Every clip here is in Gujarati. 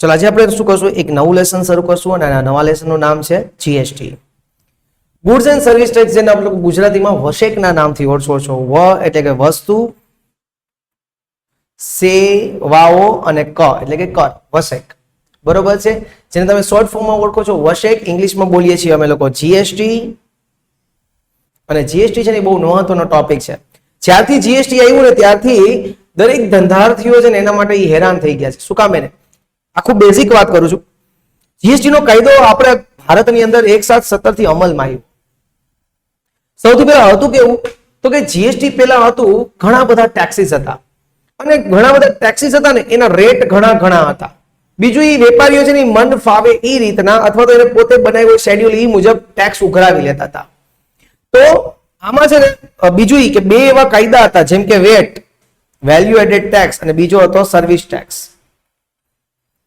ચલો, આજે આપણે શું કરશું? એક નવું લેસન શરૂ કરશું અને આ નવા લેસનનું નામ છે GST goods and service tax જેને આપણે ગુજરાતીમાં વશેકના નામથી ઓળખો છો. વ એટલે કે વસ્તુ, સેવાઓ અને ક એટલે કે કર, વશેક. બરોબર છે? જેને તમે શોર્ટ ફોર્મમાં ઓળખો છો, વશેક ઇંગ્લિશમાં બોલીએ છીએ અમે લોકો જીએસટી અને જીએસટી છે ને એ બહુ મહત્વનો ટોપિક છે. જ્યારથી જીએસટી આવ્યું ને ત્યારથી દરેક ધંધાર્થીઓ છે ને એના માટે એ હેરાન થઈ ગયા છે. શું કામ એને? આખું બેઝિક વાત કરું છું. જીએસટી નો કાયદો આપણે ભારતની અંદર એક સાથ સત્તરથી અમલમાં આવ્યો. સૌથી પહેલા હતું કેવું? તો કે જીએસટી પહેલા હતું ઘણા બધા ટેક્સીસ હતા. અને ઘણા બધા ટેક્સીસ હતા ને એના રેટ ઘણા ઘણા હતા. બીજું એ વેપારીઓ છે ને મન ફાવે એ રીતના અથવા તો એને પોતે બનાવ્યો શેડ્યુલ એ મુજબ ટેક્સ ઉઘરાવી લેતા હતા. તો આમાં છે ને બીજું એ કે બે એવા કાયદા હતા જેમ કે વેટ વેલ્યુ એડેડ ટેક્સ અને બીજો હતો સર્વિસ ટેક્સ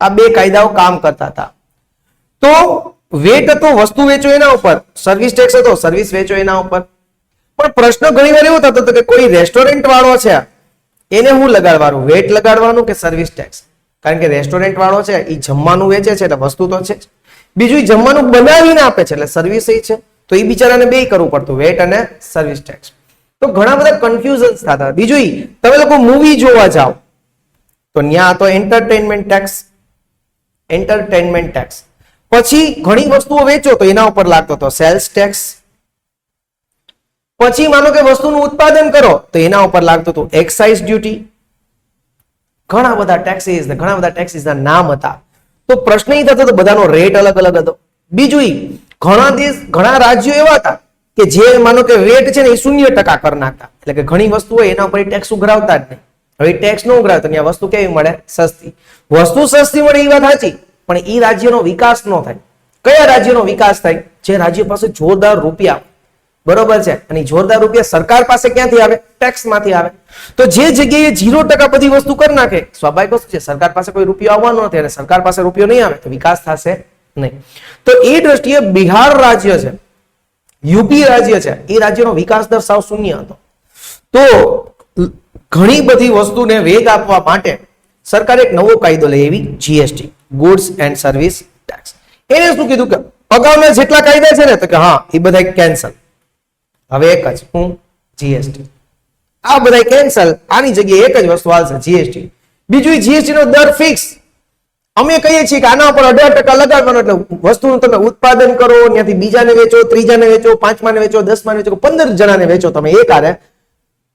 આ બે કાયદાઓ કામ કરતા હતા. તો વેટ હતો, વસ્તુ વેચો એના ઉપર સર્વિસ ટેક્સ હતો સર્વિસ વેચો એના ઉપર. પણ પ્રશ્ન ઘણી વાર એવો થતો હતો કે કોઈ રેસ્ટોરન્ટ વાળો છે, એને હું લગાડવાનું? વેટ લગાડવાનું કે સર્વિસ ટેક્સ કારણ કે રેસ્ટોરન્ટ વાળો છે એ જમવાનું વેચે છે, એટલે વસ્તુ તો છે બીજું જમવાનું બનાવીને આપે છે, એટલે સર્વિસ છે. તો એ બિચારાને બે કરવું પડતું, વેટ અને સર્વિસ ટેક્સ તો ઘણા બધા કન્ફ્યુઝન થતા બીજું તમે લોકો મૂવી જોવા જાઓ. તો ત્યાં તો એન્ટરટેનમેન્ટ ટેક્સ એન્ટરટેનમેન્ટ ટેક્સ પછી ઘણી વસ્તુઓ વેચો તો એના ઉપર લાગતો હતો સેલ્સ ટેક્સ પછી માનો કે વસ્તુનું ઉત્પાદન કરો તો એના ઉપર લાગતું હતું એક્સાઇઝ ડ્યુટી ઘણા બધા ટેક્સીસ ઘણા બધા ટેક્સીસના નામ હતા. તો પ્રશ્ન એ થતો બધાનો રેટ અલગ અલગ હતો. બીજું ઘણા દેશ, ઘણા રાજ્યો એવા હતા કે જે માનો કે વેટ છે ને એ શૂન્ય ટકા કરી નાખતા. એટલે કે ઘણી વસ્તુઓ એના ઉપર ટેક્સ ઉઘરાવતા જ નહીં. હવે ટેક્સ નો ઉઘરાવે તો ત્યાં વસ્તુ કેવી મળે? સસ્તી. વસ્તુ સસ્તી મળે એ વાત સાચી, પણ એ રાજ્યનો વિકાસ ન થાય. કયા રાજ્યનો વિકાસ થાય? જે રાજ્ય પાસે જોરદાર રૂપિયા બરોબર છે, અને જોરદાર રૂપિયા સરકાર પાસે ક્યાંથી આવે? ટેક્સમાંથી આવે. તો જે જગ્યાએ જીરો ટકા બધી વસ્તુ કરી નાખે, સ્વાભાવિક વસ્તુ છે, સરકાર પાસે કોઈ રૂપિયો આવવાનો નથી અને સરકાર પાસે રૂપિયો નહીં આવે તો વિકાસ થશે નહીં. તો એ દ્રષ્ટિએ બિહાર રાજ્ય છે, યુપી રાજ્ય છે, એ રાજ્યનો વિકાસ દર સાવ શૂન્ય હતો. તો ઘણી બધી વસ્તુને વેગ આપવા માટે સરકારે એક નવો કાયદો લઈ એવી GST goods and service tax એને શું કીધું કે અગાઉના જેટલા કાયદા છે ને, તો કે હા, એ બધા કેન્સલ હવે એક જ, હું જીએસટી આ બધા કેન્સલ આની જગ્યાએ એક જ વસ્તુ આવશે જીએસટી બીજું જીએસટી નો દર ફિક્સ અમે કહીએ છીએ કે આના ઉપર અઢાર ટકા લગાડવાનો, એટલે વસ્તુનું તમે ઉત્પાદન કરો, ત્યાંથી બીજાને વેચો, ત્રીજાને વેચો, પાંચમાને વેચો, દસમાને વેચો, પંદર જણાને વેચો તમે એક હારે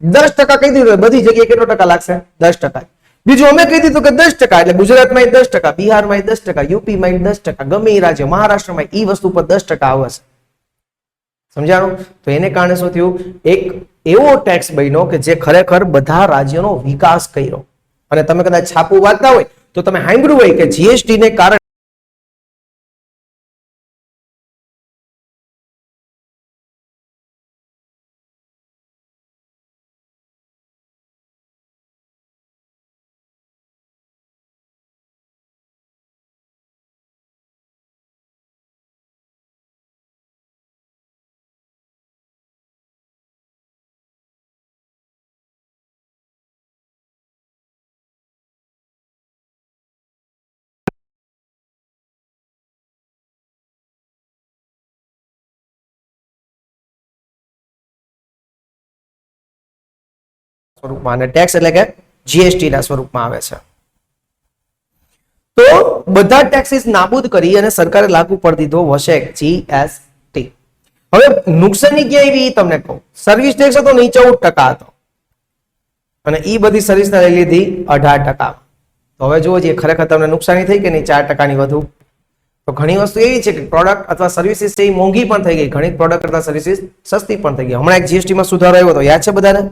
દસ ટકા કહી દીધું બધી જગ્યાએ કેટલો ટકા લાગશે? દસ ટકા. બીજું અમે કહી દીધું કે દસ ટકા, એટલે ગુજરાતમાં દસ ટકા, બિહારમાં દસ ટકા, યુપીમાં દસ ટકા, ગમે એ રાજ્ય, મહારાષ્ટ્રમાં એ વસ્તુ પર દસ ટકા આવશે. સમજાણું? તો એને કારણે શું થયું? એક એવો ટેક્સ બન્યો કે જે ખરેખર બધા રાજ્યોનો વિકાસ કર્યો. અને તમે કદાચ છાપું વાંચતા હોય, તો તમે સાંભળ્યું હોય કે જીએસટી ને કારણે સ્વરૂપમાં અને ટેક્સ એટલે કે જીએસટી ના સ્વરૂપમાં આવે છે. તો બધા ટેક્સીસ નાબૂદ કરી અને સરકારે લાગુ પડી દીધો વશે જીએસટી હવે નુકસાની ક્યાં આવી તમને કહું. સર્વિસ ટેક્સ હતો ને ઈ ચૌદ ટકા હતો. અને એ બધી સર્વિસ લઈ લીધી અઢાર ટકા. તો હવે જુઓ જે ખરેખર તમને નુકસાની થઈ કે નહીં, ચાર ટકાની વધુ. તો ઘણી વસ્તુ એવી છે કે પ્રોડક્ટ અથવા સર્વિસીસ છે એ મોંઘી પણ થઈ ગઈ. ઘણી પ્રોડક્ટ કરતા સર્વિસીસ સસ્તી પણ થઈ ગઈ. હમણાં એક જીએસટીમાં સુધારો આવ્યો હતો. યાદ છે બધાને?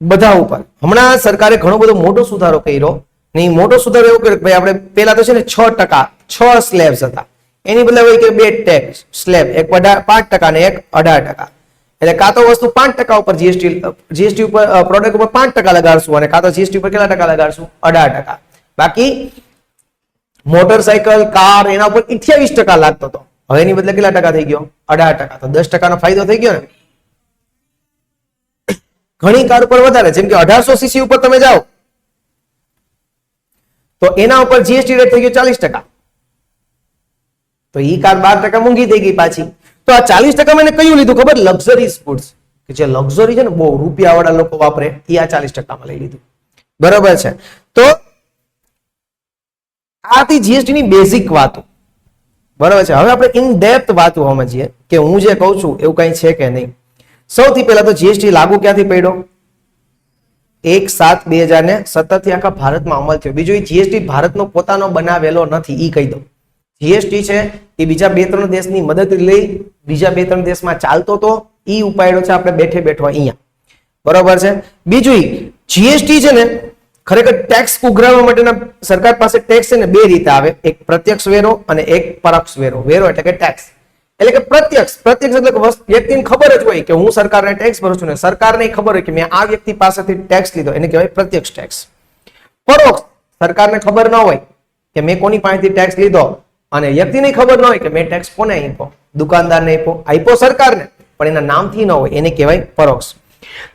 બધા ઉપર. હમણાં સરકારે ઘણો બધો મોટો સુધારો કર્યો. ને મોટો સુધારો એવો કર્યો કે ભાઈ, આપણે પેલા તો છે ને છ ટકા, છ સ્લેબ્સ હતા. એની બદલે હોય કે બે ટેક્સ, સ્લેબ, એક પાંચ ટકા ને એક અઢાર ટકા. એટલે કાં તો વસ્તુ પાંચ ટકા ઉપર જીએસટી જીએસટી ઉપર પ્રોડક્ટ ઉપર પાંચ ટકા લગાડશું અને કાં તો જીએસટી ઉપર કેટલા ટકા લગાડશું? અઢાર ટકા. બાકી મોટરસાયકલ કાર એના ઉપર અઠ્યાવીસ ટકા લાગતો હતો. હવે એની બદલે કેટલા ટકા થઈ ગયો? અઢાર ટકા. તો દસ ટકાનો ફાયદો થઈ ગયો ને? ઘણી કાર ઉપર વધારે, જેમ કે અઢારસો સીસી ઉપર તમે જાઓ, તો એના ઉપર જીએસટી રેટ થઈ ગયો ચાલીસ ટકા. તો ઈ કાર બાર ટકા મોંઘી થઈ ગઈ પાછી. તો આ ચાલીસ ટકા મેં કયું લીધું ખબર? લક્ઝરી ફૂડ્સ કે જે લક્ઝરી છે ને, બહુ રૂપિયા વાળા લોકો વાપરે એ આ ચાલીસ ટકામાં લઈ લીધું. બરોબર છે. તો આ હતી જીએસટી ની બેઝિક વાતો. બરાબર છે. હવે આપણે ઇન ડેપ્થ વાતો સમજીએ, કે હું જે કહું છું, એવું કઈ છે કે નહીં? સૌથી પહેલા તો જીએસટી લાગુ ક્યાંથી પડ્યો? એક સાત બે હજાર ને સત્તરથી આખા ભારતમાં અમલ થયો. બીજું જીએસટી ભારતનો પોતાનો બનાવેલો નથી એ કહી દો જીએસટી છે, એ બીજા બે ત્રણ દેશની મદદ લઈ બીજા બે ત્રણ દેશમાં ચાલતો તો એ ઉપાડ્યો છે આપણે બેઠે બેઠો અહીંયા. બરોબર છે? બીજું જીએસટી છે ને, ખરેખર ટેક્સ ઉઘરાવવા માટેના સરકાર પાસે ટેક્સ છે ને, બે રીતે આવે. એક પ્રત્યક્ષ વેરો અને એક પરોક્ષ વેરો. વેરો એટલે કે ટેક્સ એટલે કે પ્રત્યક્ષ પ્રત્યક્ષ એટલે વ્યક્તિને ખબર જ હોય કે હું સરકારને ટેક્સ ભરું છું ને સરકારને ખબર હોય કે મેં આ વ્યક્તિ પાસેથી ટેક્સ લીધો. એને કહેવાય પ્રત્યક્ષ ટેક્સ પરોક્ષ, સરકારને ખબર ન હોય કે મેં કોની પાસેથી ટેક્સ લીધો અને વ્યક્તિને ખબર ન હોય કે મેં ટેક્સ કોને આપ્યો? દુકાનદારને આપ્યો? આપ્યો સરકારને. પણ એના નામથી ન હોય, એને કહેવાય પરોક્ષ.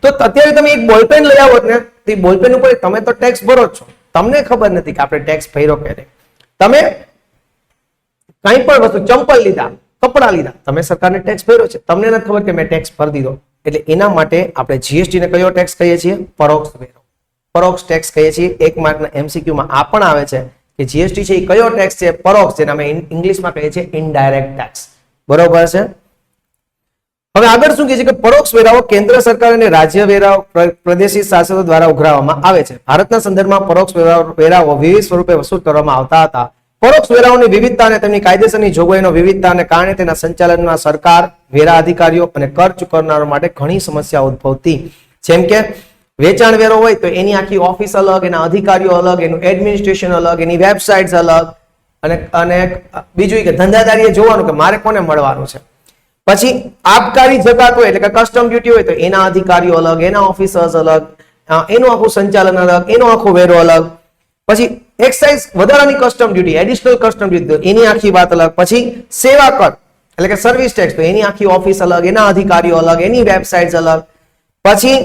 તો અત્યારે તમે એક બોલપેન લઈ આવો ને, તો બોલપેન ઉપર તમે તો ટેક્સ ભરો છો. તમને ખબર નથી કે આપણે ટેક્સ ભર્યો કે તમે કંઈ પણ વસ્તુ ચંપલ લીધા કપડા લીધા. તમે સરકારને ટેક્સ ભર્યો છે. તમને નથી ખબર કે મેં ટેક્સ ભરી દીધો. એટલે એના માટે આપણે જીએસટી ને કયો ટેક્સ કહીએ છીએ? પરોક્ષ વેરો પરોક્ષ ટેક્સ કહીએ છીએ. એક માર્કના એમસીક્યુમાં આ પણ આવે છે કે જીએસટી છે એ કયો ટેક્સ છે? પરોક્ષ. જેને અમે ઇંગ્લિશમાં કહીએ છીએ ઇનડાયરેક્ટ ટેક્સ બરોબર છે? હવે આગળ શું કહે છે કે પરોક્ષ વેરાઓ કેન્દ્ર સરકાર અને રાજ્ય વેરાઓ પ્રદેશિત શાસકો દ્વારા ઉઘરાવવામાં આવે છે. ભારતના સંદર્ભમાં પરોક્ષ વેરાઓ વિવિધ સ્વરૂપે વસૂલ કરવામાં આવતા હતા. પરોક્ષ વેરાઓની વિવિધતા અને તેમની કાયદેસરની જોગવાઈનો વિવિધતાને કારણે તેના સંચાલનમાં સરકાર, વેરા અધિકારીઓ અને કર ચૂકવનારો માટે ઘણી સમસ્યા ઉદ્ભવતી. જેમ કે, વેચાણ વેરો હોય તો એની આખી ઓફિસ અલગ, એના અધિકારીઓ અલગ, એનું એડમિનિસ્ટ્રેશન અલગ, એની વેબસાઇટ્સ અલગ, અને અને બીજું કે ધંધાદારીએ જોવાનું કે મારે કોને મળવાનું છે. પછી આબકારી જકાત હોય એટલે કે કસ્ટમ ડ્યુટી હોય તો એના અધિકારીઓ અલગ, એના ઓફિસર્સ અલગ એનું આખું સંચાલન અલગ, એનો આખો વેરો અલગ. પછી એક્સાઇઝ વધારાની custom duty additional custom duty એની આખી વાત અલગ. પછી સેવા કર, એટલે કે સર્વિસ ટેક્સ તો એની આખી ઓફિસ અલગ, એના અધિકારીઓ અલગ, એની વેબસાઇટ્સ અલગ. પછી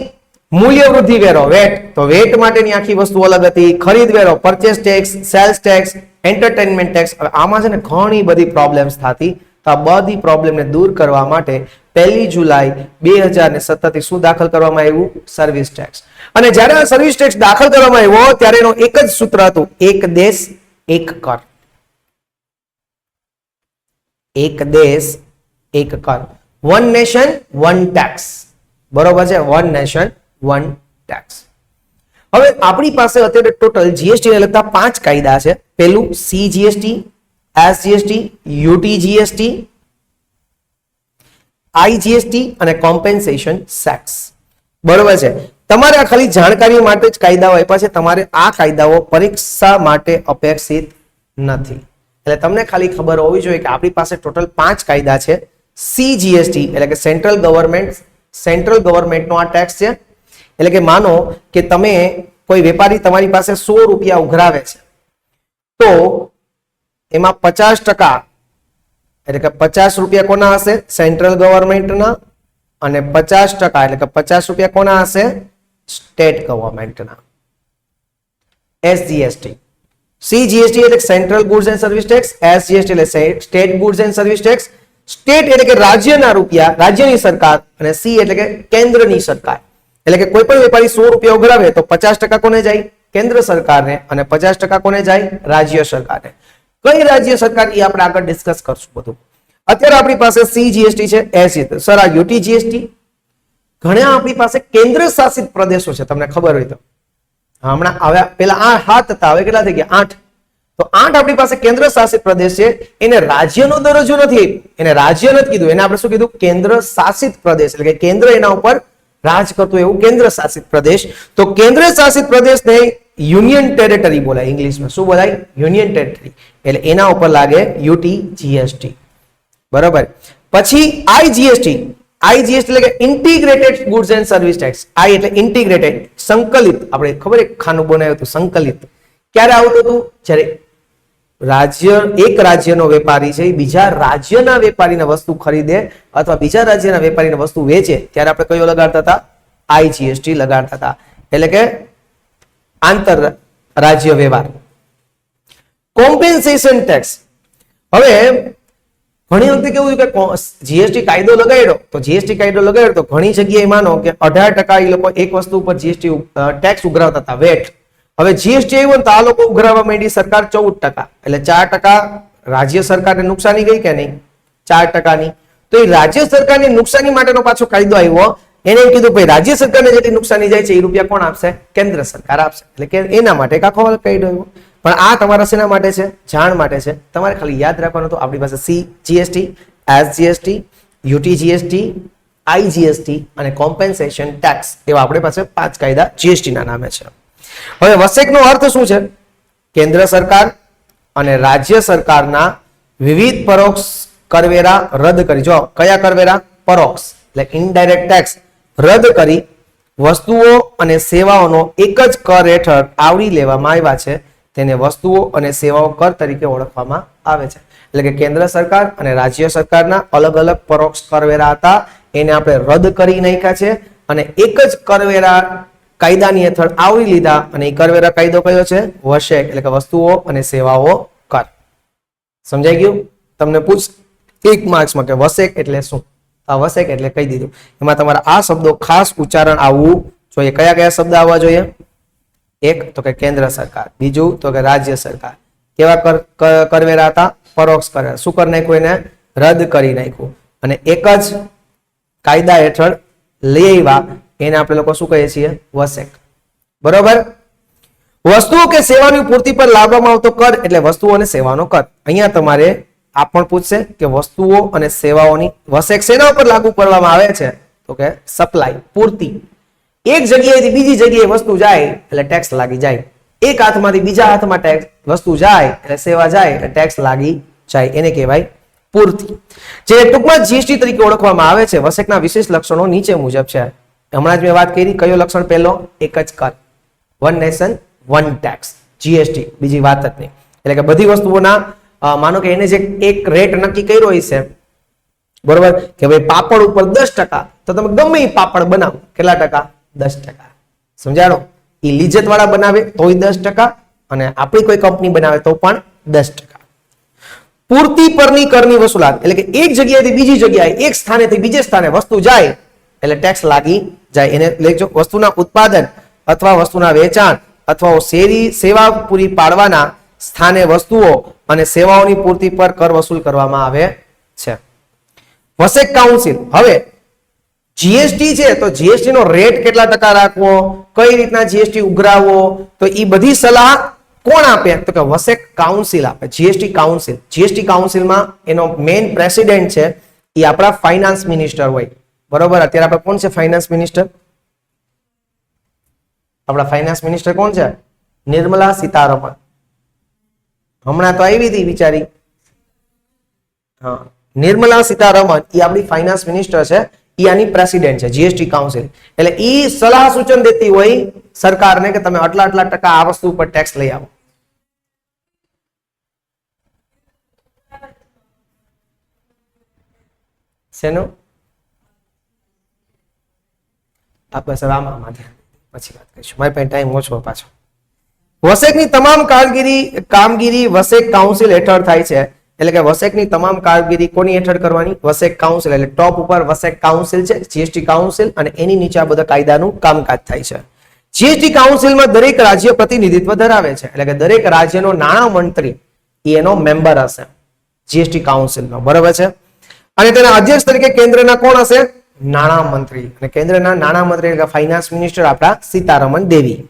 મૂલ્ય વૃદ્ધિ વેરો, વેટ. તો વેટ માટેની આખી વસ્તુ અલગ હતી, ખરીદ વેરો purchase tax sales tax entertainment tax આમાં છે ને ઘણી બધી પ્રોબ્લેમ્સ થતી. તો આ બધી પ્રોબ્લેમને દૂર કરવા માટે પહેલી જુલાઈ બે હજાર ને સત્તરથી શું દાખલ કરવામાં આવ્યું? સર્વિસ ટેક્સ અને જ્યારે આ સર્વિસ ટેક્સ દાખલ કરવામાં આવ્યો, ત્યારે એનો એક જ સૂત્ર હતું, એક દેશ, એક કર. એક દેશ, એક કર. વન નેશન વન ટેક્સ બરોબર છે? વન નેશન વન ટેક્સ હવે આપણી પાસે અત્યારે ટોટલ જીએસટી ને લગતા પાંચ કાયદા છે. પહેલું C GST S GST UT GST I GST અને કોમ્પેન્સેશન સેક્સ બરોબર છે? તમારે આ ખાલી જાણકારી માટે જ કાયદાઓ આપ્યા છે. તમારે આ કાયદાઓ પરીક્ષા માટે અપેક્ષિત નથી. એટલે તમને ખાલી ખબર હોવી જોઈએ કે આપણી પાસે ટોટલ પાંચ કાયદા છે. સીજીએસટી એટલે કે સેન્ટ્રલ ગવર્મેન્ટ, સેન્ટ્રલ ગવર્મેન્ટનો આ ટેક્સ છે. એટલે કે માનો કે તમે કોઈ વેપારી તમારી પાસે સો રૂપિયા ઉઘરાવે છે. તો એમાં પચાસ ટકા એટલે કે પચાસ રૂપિયા કોના હશે? સેન્ટ્રલ ગવર્મેન્ટના. અને પચાસ ટકા એટલે કે પચાસ રૂપિયા કોના હશે? સ્ટેટ ગવર્મેન્ટના. એસજીએસટી સીજીએસટી એટલે central goods and service tax SGST એટલે state goods and service tax, state એટલે કે રાજ્યના રૂપિયા, રાજ્યની સરકાર અને સી એટલે કે કેન્દ્રની સરકાર. એટલે કે કોઈ પણ વેપારી સો રૂપિયા ઉઘરાવે તો પચાસ ટકા કોને જાય? કેન્દ્ર સરકારને અને પચાસ ટકા કોને જાય? રાજ્ય સરકારને. કઈ રાજ્ય સરકાર એ આપણે આગળ ડિસ્કસ કરશું બધું. અત્યારે આપણી પાસે સી જીએસટી છે એસી સર, આ યુટી જીએસટી ઘણા આપણી પાસે કેન્દ્ર શાસિત પ્રદેશો છે, તમને ખબર હોય તો. હમણાં આવ્યા પેલા આ હાથ હતા, હવે કેટલા થઈ ગયા? આઠ. તો આઠ આપણી પાસે કેન્દ્ર શાસિત પ્રદેશ છે, એને રાજ્યનો દરજ્જો નથી એને રાજ્ય નથી કીધું. એને આપણે શું કીધું? કેન્દ્ર શાસિત પ્રદેશ. એટલે કે કેન્દ્ર એના ઉપર રાજ કરતું એવું કેન્દ્ર શાસિત પ્રદેશ. તો કેન્દ્ર શાસિત પ્રદેશને યુનિયન ટેરેટરી બોલાય ઇંગ્લિશમાં. શું બોલાય? Union territory. એટલે એના ઉપર લાગે યુટી જીએસટી બરાબર? પછી આઈજીએસટી આઈજીએસટી એટલે કે integrated goods and service tax I એટલે ઇન્ટિગ્રેટેડ સંકલિત. આપણે ખબર એક ખાનું બનાવ્યું હતું, સંકલિત. ક્યારે આવતું હતું? જ્યારે રાજ્ય, એક રાજ્યનો વેપારી છે બીજા રાજ્યના વેપારીને વસ્તુ ખરીદે અથવા બીજા રાજ્યના વેપારીને વસ્તુ વેચે, ત્યારે આપણે કયો લગાડતા હતા? આઈજીએસટી લગાડતા હતા. એટલે કે આંતર રાજ્ય વ્યવહાર. કોમ્પેન્સેશન ટેક્સ હવે ઘણી વખતે કેવું કે જીએસટી કાયદો લગાડ્યો, તો જીએસટી કાયદો લગાડ્યો તો ઘણી જગ્યાએ માનો કે અઢાર ટકા એ લોકો એક વસ્તુ ઉપર જીએસટી ટેક્સ ઉઘરાવતા હતા, વેટ. હવે જીએસટી આવ્યું તો આ લોકો ઉઘરાવવા માંડી સરકાર ચૌદ ટકા. એટલે ચાર ટકા રાજ્ય સરકારને નુકસાની ગઈ કે નહીં? ચાર ટકાની. તો એ રાજ્ય સરકારની નુકસાની માટેનો પાછો કાયદો આવ્યો. એને એમ કીધું, ભાઈ, રાજ્ય સરકારને જેટલી નુકસાની જાય છે, એ રૂપિયા કોણ આપશે? કેન્દ્ર સરકાર આપશે. એટલે કે એના માટે એક કાયદો આવ્યો. પણ આ તમારા શેના માટે છે? જાણ માટે છે. તમારે ખાલી યાદ રાખવાનું તો આપણી પાસે C GST S GST UT GST I GST અને કોમ્પેન્સેશન ટેક્સ એવા આપણી પાસે પાંચ કાયદા જીએસટીના નામે છે. હવે વસેકનો અર્થ શું છે? કેન્દ્ર સરકાર અને રાજ્ય સરકારના વિવિધ પરોક્ષ કરવેરા રદ કરી. જો કયા કરવેરા? પરોક્ષ, એટલે ઇનડાયરેક્ટ ટેક્સ રદ કરી વસ્તુઓ અને સેવાઓનો એક જ કર હેઠળ આવરી લેવામાં આવ્યા છે. તેને વસ્તુઓ અને સેવાઓ કર તરીકે ઓળખવામાં આવે છે. એટલે કે કેન્દ્ર સરકાર અને રાજ્ય સરકારના અલગ અલગ પરોક્ષ કરવેરા હતા. એને આપણે રદ કરી નાખ્યા છે અને એક જ કરવેરા કાયદાની હેઠળ આવરી લીધા અને એ કરવેરા કાયદો કયો છે? વશેક, એટલે કે વસ્તુઓ અને સેવાઓ કર. સમજાઈ ગયું? તમને પૂછ, એક માર્ક્સ માટે વસેક એટલે શું? આ વસેક એટલે કહી દીધું. એમાં તમારા આ શબ્દો ખાસ ઉચ્ચારણ આવવું જોઈએ. કયા કયા શબ્દ આવવા જોઈએ? એક તો કે કેન્દ્ર સરકાર, બીજું તો કે રાજ્ય સરકાર. કેવા કર કરવેરા હતા? પરોક્ષ કરવેરા. શું કરી નાખ્યું એને? રદ કરી નાખ્યું. અને એક જ કાયદા હેઠળ લઈ આવ્યા એને આપણે લોકો શું કહીએ છીએ? વસેક. બરોબર? વસ્તુઓ કે સેવાની પૂર્તિ પર લાવવામાં આવતો કર એટલે વસ્તુઓ અને સેવાનો કર. અહીંયા તમારે આ પણ પૂછશે કે વસ્તુઓ અને સેવાઓની વસેક શેના ઉપર લાગુ કરવામાં આવે છે? તો કે સપ્લાય, પૂર્તિ. એક જગ્યાએથી બીજી જગ્યાએ વસ્તુ જાય, એટલે ટેક્સ લાગી જાય. એક હાથમાંથી બીજા હાથમાં ટેક્સ વસ્તુ જાય, એટલે સેવા જાય, એટલે ટેક્સ લાગી જાય, એને કહેવાય પૂર્તિ. જે ટૂંકમાં જીએસટી તરીકે ઓળખવામાં આવે છે, વસેકના વિશેષ લક્ષણો નીચે મુજબ છે. હમણાં જ મેં વાત કરી, કયો લક્ષણ પહેલો? એક જ કર. One nation one tax GST બીજી વાત જ નહીં. એટલે કે બધી વસ્તુઓના માનો કે એને જે એક રેટ નક્કી કર્યો છે, બરોબર? કે ભાઈ પાપડ ઉપર દસ ટકા, તો તમે ગમે એ પાપડ બનાવો. કેટલા ટકા? દસ ટકા. સમજાણો? એ લિજ્જત વાળા બનાવે તોય દસ ટકા અને આપણી કોઈ કંપની બનાવે તો પણ દસ ટકા. પૂર્તિ પરની કરની વસૂલાત, એટલે કે એક જગ્યાએથી બીજી જગ્યાએ, એક સ્થાનેથી બીજે સ્થાને વસ્તુ જાય, એટલે ટેક્સ લાગી જાય. એને લેજો વસ્તુના ઉત્પાદન અથવા વસ્તુના વેચાણ અથવા શેરી સેવા પૂરી પાડવાના સ્થાને વસ્તુઓ અને સેવાઓની પૂર્તિ પર કર વસૂલ કરવામાં આવે છે. વસેક કાઉન્સિલ હવે જીએસટી છે, તો જીએસટી નો રેટ કેટલા ટકા રાખવો? કઈ રીતના જીએસટી ઉઘરાવો તો એ બધી સલાહ કોણ આપે? તો કે વસેક કાઉન્સિલ આપે જીએસટી કાઉન્સિલ જીએસટી કાઉન્સિલમાં એનો મેઇન પ્રેસિડેન્ટ છે એ આપણા ફાઇનાન્સ મિનિસ્ટર હોય. બરોબર? અત્યારે આપણે કોણ છે ફાઇનાન્સ મિનિસ્ટર આપણા ફાઇનાન્સ મિનિસ્ટર કોણ છે? નિર્મલા સીતારમણ. હમણાં તો આવી હતી બિચારી હા. નિર્મલા સીતારમણ એ આપણી ફાઇનાન્સ મિનિસ્ટર છે. એ પ્રેસિડેન્ટ છે, જીએસટી કાઉન્સિલ. એટલે એ સલાહ સૂચન દેતી હોય સરકારને કે તમે આટલા આટલા ટકા આ વસ્તુ ઉપર ટેક્સ લઈ આવો. શેનો? આપણે સર આમાં આમાં પછી વાત કરીશું. મારી પાસે ટાઈમ ઓછો પાછો. વસેકની તમામ કામગીરી કામગીરી વસેક કાઉન્સિલ હેઠળ થાય છે. એટલે કે વસેકની તમામ કામગીરી કોની હેઠળ કરવાની? વસેક કાઉન્સિલ એટલે ટોપ ઉપર વસેક કાઉન્સિલ છે જીએસટી કાઉન્સિલ અને એની નીચે આ બધા કાયદાનું કામકાજ થાય છે. જીએસટી કાઉન્સિલમાં દરેક રાજ્ય પ્રતિનિધિત્વ ધરાવે છે. એટલે કે દરેક રાજ્યનો નાણાં મંત્રી એનો મેમ્બર હશે. જીએસટી કાઉન્સિલનો બરાબર છે? અને તેના અધ્યક્ષ તરીકે કેન્દ્રના કોણ હશે? નાણાં મંત્રી. અને કેન્દ્રના નાણાં મંત્રી એટલે ફાઇનાન્સ મિનિસ્ટર આપણા સીતારમણ દેવી.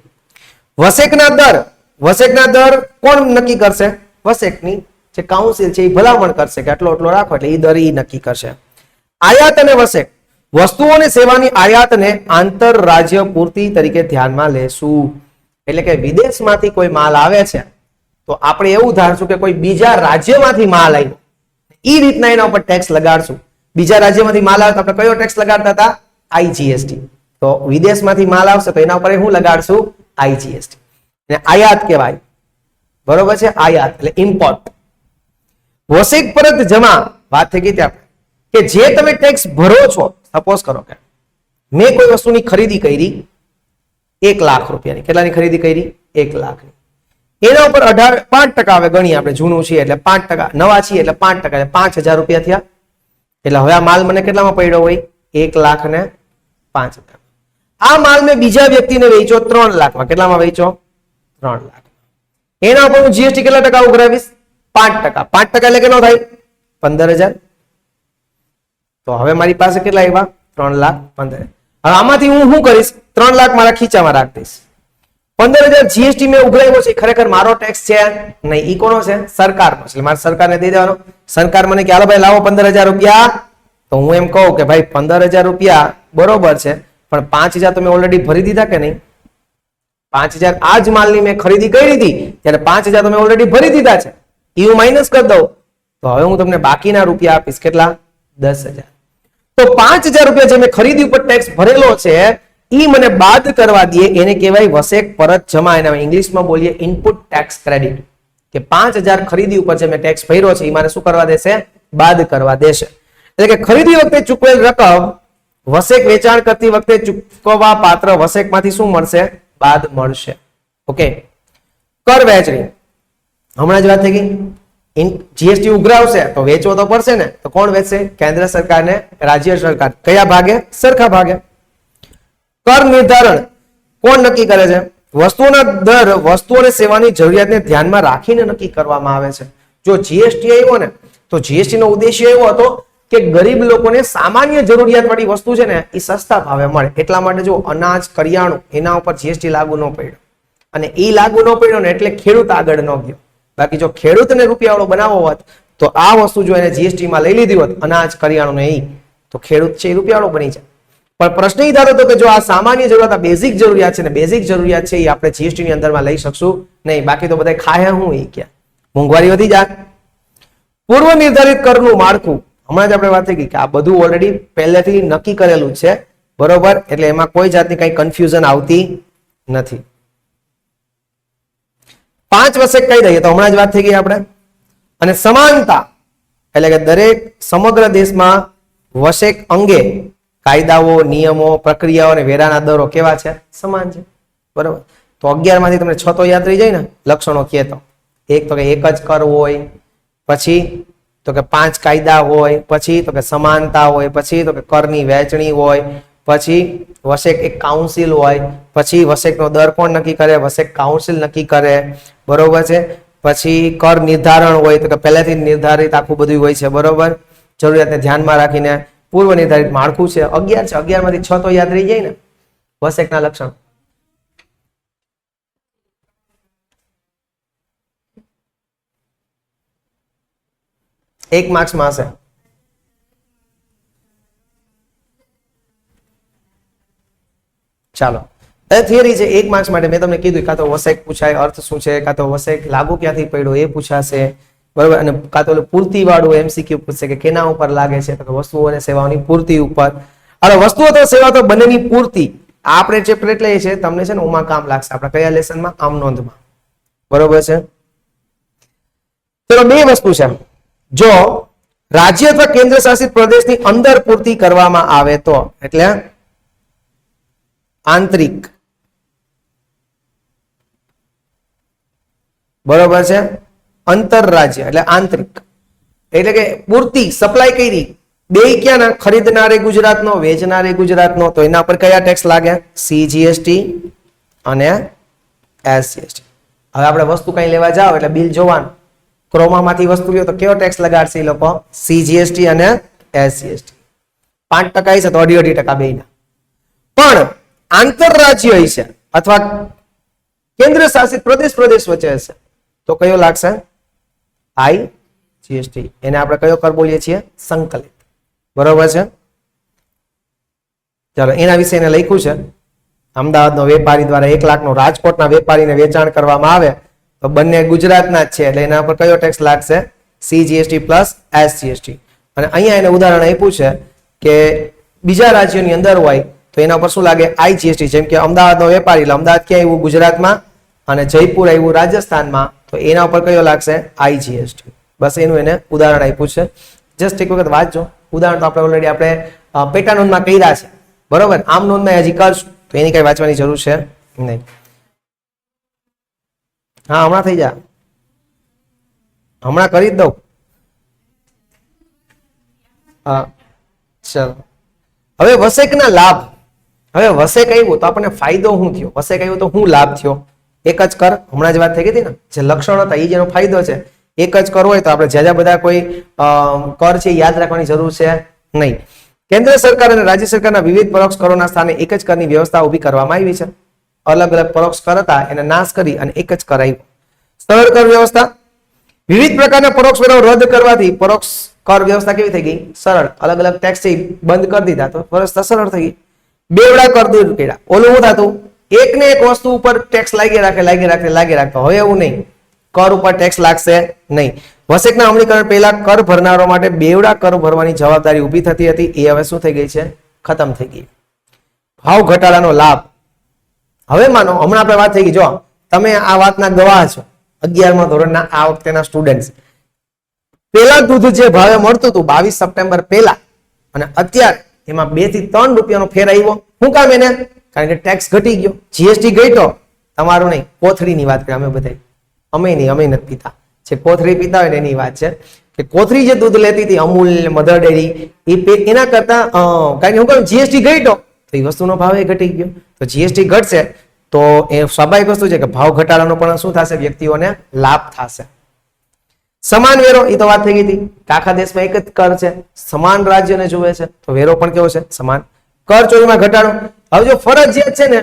વસેકના દર વસેકના દર કોણ નક્કી કરશે? વસેકની જે કાઉન્સિલ છે એ ભલામણ કરશે કે આટલો આટલો રાખો એટલે એ દર એ નક્કી કરશે. આયાત અને વસેક. વસ્તુઓ અને સેવાની આયાતને આંતર રાજ્ય પૂર્તિ તરીકે ધ્યાનમાં લેશું. એટલે કે વિદેશમાંથી કોઈ માલ આવે છે, તો આપણે એવું ધારશું કે કોઈ બીજા રાજ્યમાંથી માલ આવ્યો એ રીતના એના ઉપર ટેક્સ લગાડશું. બીજા રાજ્યમાંથી માલ આવે તો આપણે કયો ટેક્સ લગાડતા હતા? આઈજીએસટી તો વિદેશમાંથી માલ આવશે તો એના ઉપર હું લગાડશું આઈજીએસટી આયાત કહેવાય. બરોબર છે? આયાત એટલે ઇમ્પોર્ટ વસેક પરત જમા. વાત થઈ ગઈ ત્યાં કે જે તમે ટેક્સ ભરો છો સપોઝ કરો કે મેં કોઈ વસ્તુની ખરીદી કરી, એક લાખ રૂપિયાની. કેટલાની ખરીદી કરી? એક લાખની. એના ઉપર અઢાર, પાંચ ટકા હવે ગણીએ આપણે, જૂનું છીએ એટલે પાંચ ટકા, નવા છીએ એટલે પાંચ ટકા, એટલે પાંચ હજાર રૂપિયા થયા. એટલે હવે આ માલ મને કેટલામાં પડ્યો હોય? એક લાખ ને પાંચ હજાર. આ માલ મેં બીજા વ્યક્તિને વેચો ત્રણ લાખમાં. કેટલામાં વેચો ત્રણ લાખ એના ઉપર હું જીએસટી કેટલા ટકા ઉઘરાવીશ? પાંચ ટકા. પાંચ ટકા એટલે કેટલો થાય? પંદર હજાર. તો હવે મારી પાસે કેટલા આવ્યા? ત્રણ લાખ પંદર. હવે આમાંથી હું શું કરીશ? ત્રણ લાખ મારા ખીચામાં રાખ દઈશ. પંદર હજાર જીએસટી મેં ઉઘરાવ્યો છે. ખરેખર મારો ટેક્સ છે નહીં, ઈ કોનો છે? સરકારનો એટલે મારે સરકારને દઈ દેવાનો. સરકાર મને કે, હાલો ભાઈ, લાવો પંદર હજાર રૂપિયા. તો હું એમ કહું કે, ભાઈ, પંદર હજાર રૂપિયા બરોબર છે, પણ પાંચ હજાર તો મેં ઓલરેડી ભરી દીધા કે નહીં? પાંચ હજાર આ જ માલની મેં ખરીદી કરી હતી. ત્યારે પાંચ હજાર તો મેં ઓલરેડી ભરી દીધા છે. એ માઇનસ કરી દઉં. તો હવે હું તમને બાકીના રૂપિયા આપીશ. કેટલા? દસ તો પાંચ રૂપિયા જે મેં ખરીદી ઉપર ટેક્સ ભરેલો છે એ મને બાદ કરવા દે. એને કહેવાય વસેક પરત જમા. એના ઇંગ્લિશમાં બોલીએ ઇનપુટ ટેક્સ ક્રેડિટ કે પાંચ હજાર ખરીદી ઉપર જે મેં ટેક્સ ભર્યો છે એ મને શું કરવા દેશે? બાદ કરવા દેશે. એટલે કે ખરીદી વખતે ચૂકવેલ રકમ વસેક વેચાણ કરતી વખતે ચૂકવવા પાત્ર વસેકમાંથી શું મળશે? બાદ મળશે. ઓકે? કર વહેંચણી હમણાં જ વાત થઈ ગઈ. જીએસટી ઉઘરાવશે તો વેચવો તો પડશે ને. તો કોણ વેચશે? કેન્દ્ર સરકાર ને રાજ્ય સરકાર. કયા ભાગે? સરખા ભાગે. કર નિર્ધારણ. કોણ નક્કી કરે છે? વસ્તુઓના દર, વસ્તુ અને સેવાની જરૂરિયાતને ધ્યાનમાં રાખીને નક્કી કરવામાં આવે છે. જો જીએસટી આવ્યો ને, તો જીએસટી નો ઉદ્દેશ્ય એવો હતો કે ગરીબ લોકોને સામાન્ય જરૂરિયાત વાળી વસ્તુ છે ને, એ સસ્તા ભાવે મળે. એટલા માટે જો અનાજ, કરિયાણું, એના ઉપર જીએસટી લાગુ ન પડ્યો. અને એ લાગુ ન પડ્યો ને, એટલે ખેડૂત આગળ ન ગયો. બાકી જો ખેડૂતને રૂપિયાવાળો બનાવવો હોત, તો આ વસ્તુ જો એને જીએસટી માં લઈ લીધી હોત, અનાજ, કરિયાણું નહીં, તો ખેડૂત છે એ રૂપિયાવાળો બની જાય. પણ પ્રશ્ન એ થતો હતો કે જો આ સામાન્ય જરૂરિયાત બેઝિક જરૂરિયાત છે ને બેઝિક જરૂરિયાત છે એ આપણે જીએસટીની અંદરમાં લઈ શકશું? નહીં, બાકી તો બધા ખાયા હું એ ક્યાં? મોંઘવારી વધી જાય પૂર્વ નિર્ધારિત કરનું માળખું. હમણાં જ આપણે વાત થઈ ગઈ કે આ બધું ઓલરેડી પહેલેથી નક્કી કરેલું છે. બરોબર? એટલે એમાં કોઈ જાતની કઈ કન્ફ્યુઝન આવતી નથી. પાંચ વસેક કહી દઈએ તો હમણાં જ વાત થઈ ગઈ આપણે. અને સમાનતા એટલે કે દરેક સમગ્ર દેશમાં વસેક અંગે કાયદાઓ, નિયમો, પ્રક્રિયાઓ અને વેરાના દરો કેવા છે? સમાન છે. બરોબર? તો અગિયારમાંથી તમને છ તો યાદ રહી જાય ને, લક્ષણો કે તો. એક તો કે એક જ કર હોય, પછી તો કે પાંચ કાયદા હોય, પછી તો કે સમાનતા હોય, પછી તો કે કરની વહેંચણી હોય પછી વસેક એક કાઉન્સિલ હોય, પછી વસેકનો દર કોણ નક્કી કરે? વસેક કાઉન્સિલ નક્કી કરે. બરોબર છે? પછી કર નિર્ધારણ હોય, તો કે પહેલેથી નિર્ધારિત આખું બધું હોય છે, બરોબર? જરૂરિયાતને ધ્યાનમાં રાખીને. પૂર્વ નિર્ધારિત માળખું છે. અગિયાર છે. અગિયારમાંથી છ તો યાદ રહી જાય ને? વસેકના લક્ષણ. એક માર્ક્સમાં હશે. ચાલો. થિયરી છે, એક માર્ક્સ માટે મેં તમને કીધું, કાં તો વસેક પૂછાય, અર્થ શું છે, કાં તો વસેક લાગુ ક્યાંથી પડ્યો, એ પૂછાશે. બરોબર? અને કાં તો પૂર્તિ વાળું એમસીક્યુ પૂછશે કે કેના ઉપર લાગે છે વસ્તુઓ અને સેવાઓની પૂર્તિ ઉપર. હવે વસ્તુઓ તો સેવા તો બંનેની પૂર્તિ. આપણે ચેપ્ટર એટલે એ છે તમને છે ને ઉમાં કામ લાગશે, આપણે કયા લેસનમાં? આમ નોંધમાં. બરોબર છે? ચલો, બે વસ્તુ છે. જો રાજ્ય અથવા કેન્દ્ર શાસિત પ્રદેશની અંદર પૂર્તિ કરવામાં આવે તો, એટલે આંતરિક. બરોબર છે? અંતરરાજ્ય, એટલે આંતરિક. એટલે કે પૂર્તિ સપ્લાય કરી. બે ક્યાં ખરીદનારે ગુજરાતનો, વેચનારે ગુજરાતનો. તો એના પર કયા ટેક્સ લાગે? સીજીએસટી અને એસજીએસટી હવે આપણે વસ્તુ કઈ લેવા જાવ એટલે બિલ જોવાનું. ક્રોમામાંથી વસ્તુ લ્યો, તો કેવો ટેક્સ લગાડશે એ લોકો? સીજીએસટી અને એસજીએસટી પાંચ ટકા છે તો અઢી અઢી ટકા બેના પણ આંતરરાજ્ય હશે અથવા કેન્દ્ર શાસિત પ્રદેશ પ્રદેશ વચ્ચે હશે. તો કયો લાગશે? આઈ જીએસટી એને આપણે કયો કર બોલીએ છીએ? સંકલિત. બરોબર છે? ચાલો, એના વિશે એને લખ્યું છે. અમદાવાદનો વેપારી દ્વારા એક લાખનો રાજકોટના વેપારીને વેચાણ કરવામાં આવે, તો બંને ગુજરાતના જ છે, એટલે એના પર કયો ટેક્સ લાગશે? સીજીએસટી પ્લસ એસજીએસટી અને અહીંયા એને ઉદાહરણ આપ્યું છે કે બીજા રાજ્યોની અંદર હોય તો એના પર શું લાગે? આઈજીએસટી જેમ કે અમદાવાદનો વેપારી, એટલે અમદાવાદ ક્યાં આવ્યું? ગુજરાતમાં અને જયપુર આવ્યું રાજસ્થાનમાં. તો એના ઉપર કયો લાગશે? આઈજીએસટી બસ એનું એને ઉદાહરણ આપ્યું છે. જસ્ટ એક વખત વાંચજો. ઉદાહરણ તો આપણે ઓલરેડી આપણે પેટા નોંધમાં કર્યા છે. બરોબર? આમ નોંધમાં હજી કરશું. તો એની કઈ વાંચવાની જરૂર છે નહીં. હા, હમણાં થઈ જા. હમણાં કરી જ દઉં. હા, ચલો. હવે વસેકના લાભ. હવે વસે કહ્યું તો આપણને ફાયદો શું થયો? વસે કહ્યું તો શું લાભ થયો? એક જ કર. હમણાં જ વાત થઈ ગઈ હતી ને, જે લક્ષણ હતા એ જેનો ફાયદો છે. એક જ કર હોય તો આપણે જ્યાં જ્યાં બધા કોઈ કર છે યાદ રાખવાની જરૂર છે નહીં. કેન્દ્ર સરકાર અને રાજ્ય સરકારના વિવિધ પરોક્ષ કરોના સ્થાને એક જ કરની વ્યવસ્થા ઊભી કરવામાં આવી છે. અલગ અલગ પરોક્ષ કર હતા, એને નાશ કરી અને એક જ કર આવ્યો સરળ કર વ્યવસ્થા. વિવિધ પ્રકારના પરોક્ષ વેરાઓ રદ કરવાથી પરોક્ષ કર વ્યવસ્થા કેવી થઈ ગઈ? સરળ. અલગ અલગ ટેક્સ બંધ કરી દીધા તો વ્યવસ્થા સરળ થઈ ગઈ. બેવડા કર દૂર કર્યા. ઓલું શું થતું? એક ને એક વસ્તુ ઉપર ટેક્સ લાગી રાખે લાગી રાખે લાગી રાખે. હવે એવું નહીં. કર ઉપર ટેક્સ લાગશે નહીં. વસેકના અમલીકરણ પહેલા કર ભરનારો માટે બેવડા કર ભરવાની જવાબદારી ઊભી થતી હતી. એ હવે શું થઈ ગઈ છે? ખતમ થઈ ગઈ. ભાવ ઘટાડાનો લાભ. હવે માનો, હમણાં આપણે વાત થઈ ગઈ. જો, તમે આ વાતના ગવાહ છો. અગિયારમા ધોરણના આ વખતેના સ્ટુડન્ટ પેલા દૂધ જે ભાવે મળતું હતું, બાવીસ સપ્ટેમ્બર પહેલા. અને અત્યારે એમાં બેથી ત્રણ રૂપિયાનો ફેર આવ્યો. શું કામ એને? કારણ કે ટેક્સ ઘટી ગયો. જીએસટી ઘટ્યો. તમારું નહીં, કોથળીની વાત કરીએ અમે બધા અમે નહીં, અમે નથી પીતા. જે કોથળી પીતા હોય ને એની વાત છે કે કોથળી જે દૂધ લેતી હતી, અમૂલ, મધર ડેરી, એ એના કરતા કારણ કે હું કહું જીએસટી ઘટ્યો. તો એ વસ્તુનો ભાવ એ ઘટી ગયો. તો જીએસટી ઘટશે, તો એ સ્વાભાવિક વસ્તુ છે કે ભાવ ઘટાડાનો પણ શું થશે? વ્યક્તિઓને લાભ થશે. સમાન વેરો, એ તો વાત થઈ ગઈ હતી આખા દેશમાં એક જ કર છે, સમાન રાજ્યને જુએ છે, તો વેરો પણ કેવો છે? સમાન. કર ચોરીમાં ઘટાડો. હવે જો ફરજિયાત છે ને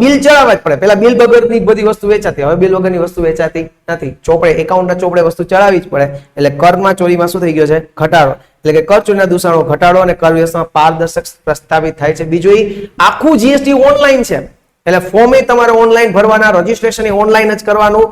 બિલ ચડાવવા જ પડે. પેલા બિલ વગરની બધી વસ્તુ વેચાતી. હવે બિલ વગરની વસ્તુ વેચાતી નથી. ચોપડે, એકાઉન્ટના ચોપડે વસ્તુ ચડાવવી જ પડે. એટલે કરમાં ચોરીમાં શું થઈ ગયો છે? ઘટાડો. એટલે કે કર ચોરીના દૂષણો ઘટાડો અને કર વ્યવસ્થામાં પારદર્શક પ્રસ્થાપિત થાય છે. બીજું એ આખું જીએસટી ઓનલાઈન છે. એટલે ફોર્મ તમારે ઓનલાઈન ભરવાના રજીસ્ટ્રેશન એ ઓનલાઈન જ કરવાનું.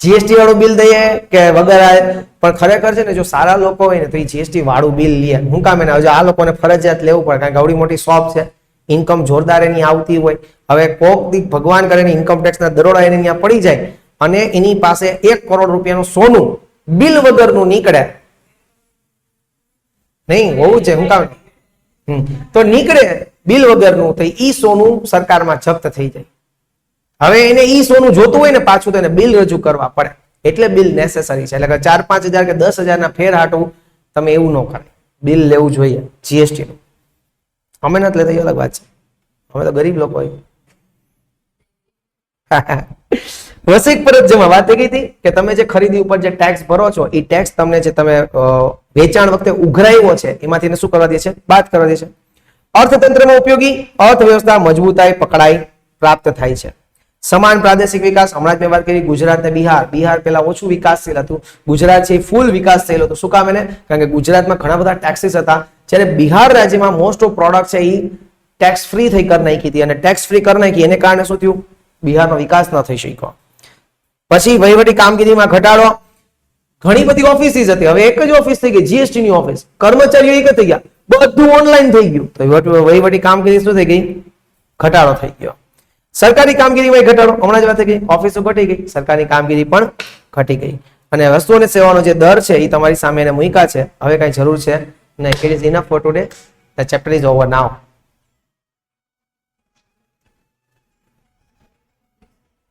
જીએસટી વાળું બિલ દઈએ કે વગર આવે પણ ખરેખર છે ને, જો સારા લોકો હોય ને, તો એ જીએસટી વાળું બિલ લે. હું કામ એને આ લોકોને ફરજિયાત લેવું પડે, કારણ કે આવડી મોટી શોપ છે. ઇન્કમ જોરદાર એની આવતી હોય. હવે કોક દીક ભગવાન કરે ઇન્કમ ટેક્સના દરોડા એને ત્યાં પડી જાય. અને એની પાસે એક કરોડ રૂપિયાનું સોનું બિલ વગરનું નીકળે. નહીં, હોવું છે, હું કામ તો નીકળે બિલ વગરનું, તો ઈ સોનું સરકારમાં જપ્ત થઈ જાય. હવે એને ઈ સોનું જોતું હોય ને પાછું તો એને બિલ રજૂ કરવા પડે. એટલે બિલ નેસેસરી છે. એટલે કે ચાર પાંચ હજાર કે દસ હજારના ફેર હાટું તમે એવું ન કરે. બિલ લેવું જોઈએ જીએસટી નું. અમે નથી લેતા એ અલગ વાત છે. અમે તો ગરીબ લોકો વસિક પરત જેમાં વાત કહી હતી કે તમે જે ખરીદી ઉપર જે ટેક્સ ભરો છો એ ટેક્સ તમને જે તમે વેચાણ વખતે ઉઘરાવ્યો છે, એમાંથી શું કરવા દે છે? બાદ કરવા દે છે. અર્થતંત્રમાં ઉપયોગી અર્થવ્યવસ્થા મજબૂતાઈ, પકડાઈ પ્રાપ્ત થાય છે. સમાન પ્રાદેશિક વિકાસ, હમણાં જ મેં વાત કરી ગુજરાત ને બિહાર. બિહાર પેલા ઓછું વિકાસશીલ હતું. ગુજરાત છે ફૂલ વિકાસ થયેલો હતો. શું કામ એને? કારણ કે ગુજરાતમાં ઘણા બધા ટેક્સીસ હતા. જ્યારે બિહાર રાજ્યમાં મોસ્ટ ઓફ પ્રોડક્ટ છે એ ટેક્સ ફ્રી થઈ કરી નાખી હતી. અને ટેક્સ ફ્રી કરી નાખી એને કારણે શું થયું? બિહારનો વિકાસ ન થઈ શક્યો. પછી વહીવટી કામગીરીમાં ઘટાડો. ઘણી બધી ઓફિસીસ હતી. હવે એક જ ઓફિસ થઈ ગઈ જીએસટી ની ઓફિસ કર્મચારીઓ એક થઈ ગયા. બધું ઓનલાઈન થઈ ગયું. વહીવટી કામગીરી શું થઈ ગઈ? ઘટાડો થઈ ગયો. સરકારી કામગીરીમાં ઘટાડો. હમણાં જ વાત થઈ ઓફિસો ઘટી ગઈ. સરકારી કામગીરી પણ ઘટી ગઈ. અને વસ્તુ અને સેવાનો જે દર છે, એ તમારી સામે એને મૂક્યા છે. હવે કઈ જરૂર છે નહીં. It is enough for today the chapter is over now